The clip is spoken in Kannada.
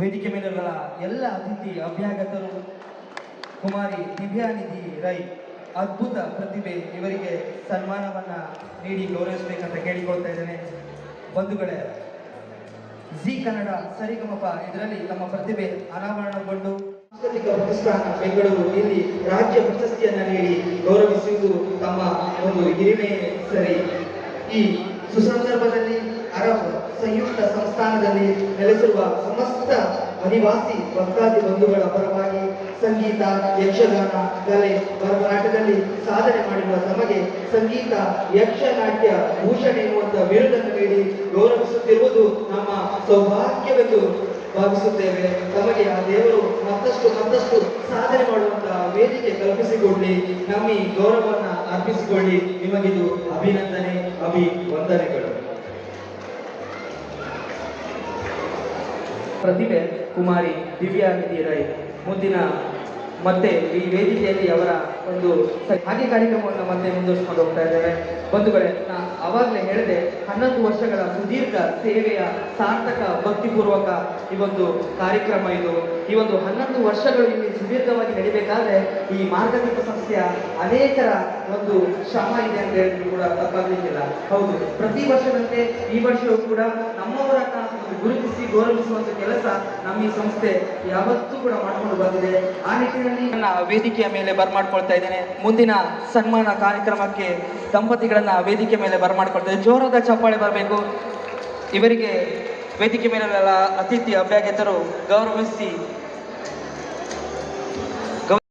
ವೇದಿಕೆ ಮೇಲಿರುವ ಎಲ್ಲ ಅತಿಥಿ, ಅಭ್ಯಾಗತರು, ಕುಮಾರಿ ದಿವ್ಯಾನಿಧಿ ರೈ, ಅದ್ಭುತ ಪ್ರತಿಭೆ ಇವರಿಗೆ ಸನ್ಮಾನವನ್ನ ನೀಡಿ ಗೌರವಿಸಬೇಕಂತ ಕೇಳಿಕೊಳ್ತಾ ಇದ್ದೇನೆ. ಬಂಧುಗಳೇ, ಜಿ ಕನ್ನಡ ಸರಿಗಮಪ ಇದರಲ್ಲಿ ತಮ್ಮ ಪ್ರತಿಭೆ ಅನಾವರಣಗೊಂಡು ಸಾಂಸ್ಕೃತಿಕ ಪ್ರತಿಷ್ಠಾನ ಬೆಂಗಳೂರು ಇಲ್ಲಿ ರಾಜ್ಯ ಪ್ರಶಸ್ತಿಯನ್ನ ನೀಡಿ ಗೌರವಿಸುವುದು ತಮ್ಮ ಒಂದು ಹಿರಿಮೆ ಸರಿ. ಈ ಸುಸಂದರ್ಭದಲ್ಲಿ ಅನಿವಾಸಿ ಭಕ್ತಾದಿ ಬಂಧುಗಳ ಪರವಾಗಿ ಸಂಗೀತ, ಯಕ್ಷಗಾನ, ಕಲೆ, ಭರತನಾಟ್ಯದಲ್ಲಿ ಸಾಧನೆ ಮಾಡಿರುವ ತಮಗೆ ಸಂಗೀತ, ಯಕ್ಷನಾಟ್ಯ, ಭೂಷಣ ಎನ್ನುವಂತ ಬಿರುದನ್ನು ನೀಡಿ ಗೌರವಿಸುತ್ತಿರುವುದು ನಮ್ಮ ಸೌಭಾಗ್ಯವೆಂದು ಭಾವಿಸುತ್ತೇವೆ. ತಮಗೆ ಆ ದೇವರು ಮತ್ತಷ್ಟು ಮತ್ತಷ್ಟು ಸಾಧನೆ ಮಾಡುವಂತಹ ವೇದಿಕೆ ಕಲ್ಪಿಸಿಕೊಳ್ಳಿ ನಮ್ಮ ಗೌರವವನ್ನ ಅರ್ಪಿಸಿಕೊಳ್ಳಿ. ನಿಮಗಿದು ಅಭಿನಂದನೆ, ಅಭಿವಂದನೆಗಳು. ಪ್ರತಿಭೆ ಕುಮಾರಿ ದಿವ್ಯಾನಿಧಿ ರೈ ಮುಂದಿನ ಮತ್ತೆ ಈ ವೇದಿಕೆಯಲ್ಲಿ ಅವರ ಒಂದು ಹಾಗೆ ಕಾರ್ಯಕ್ರಮವನ್ನು ಮತ್ತೆ ಮುಂದುವರಿಸಿಕೊಂಡು ಹೋಗ್ತಾ ಇದ್ದೇವೆ. ಬಂಧುಗಳೇ, ನಾ ಅವಾಗಲೇ ಹೇಳಿದೆ, ಹನ್ನೊಂದು ವರ್ಷಗಳ ಸುದೀರ್ಘ ಸೇವೆಯ ಸಾರ್ಥಕ ಭಕ್ತಿಪೂರ್ವಕ ಈ ಒಂದು ಕಾರ್ಯಕ್ರಮ ಇದು. ಈ ಒಂದು ಹನ್ನೊಂದು ವರ್ಷಗಳು ಇಲ್ಲಿ ಸುದೀರ್ಘವಾಗಿ ನಡಿಬೇಕಾದ್ರೆ ಈ ಮಾರ್ಗದೀಪ ಸಂಸ್ಥೆಯ ಅನೇಕರ ಒಂದು ಶ್ರಮ ಇದೆ ಅಂತ ಹೇಳಿದ್ರು ಕೂಡ ತಪ್ಪಾಗಲಿಕ್ಕಿಲ್ಲ. ಹೌದು, ಪ್ರತಿ ವರ್ಷದಂತೆ ಈ ವರ್ಷವೂ ಕೂಡ ನಮ್ಮವರ ಗುರು ಗೌರವಿಸುವಂತ ಕೆಲಸ ನಮ್ಮ ಈ ಸಂಸ್ಥೆ ಯಾವತ್ತೂ ಕೂಡ ಮಾಡಿಕೊಂಡು ಬಂದಿದೆ. ಆ ನಿಟ್ಟಿನಲ್ಲಿ ನನ್ನ ವೇದಿಕೆಯ ಮೇಲೆ ಬರ್ಮಾಡ್ಕೊಳ್ತಾ ಇದ್ದೇನೆ. ಮುಂದಿನ ಸನ್ಮಾನ ಕಾರ್ಯಕ್ರಮಕ್ಕೆ ದಂಪತಿಗಳನ್ನ ವೇದಿಕೆ ಮೇಲೆ ಬರ್ಮಾಡ್ಕೊಳ್ತಾ ಇದ್ದೇನೆ. ಜೋರಾದ ಚಪ್ಪಾಳೆ ಬರಬೇಕು. ಇವರಿಗೆ ವೇದಿಕೆ ಮೇಲೆ ಅತಿಥಿ ಅಭ್ಯಾಗತರು ಗೌರವಿಸಿ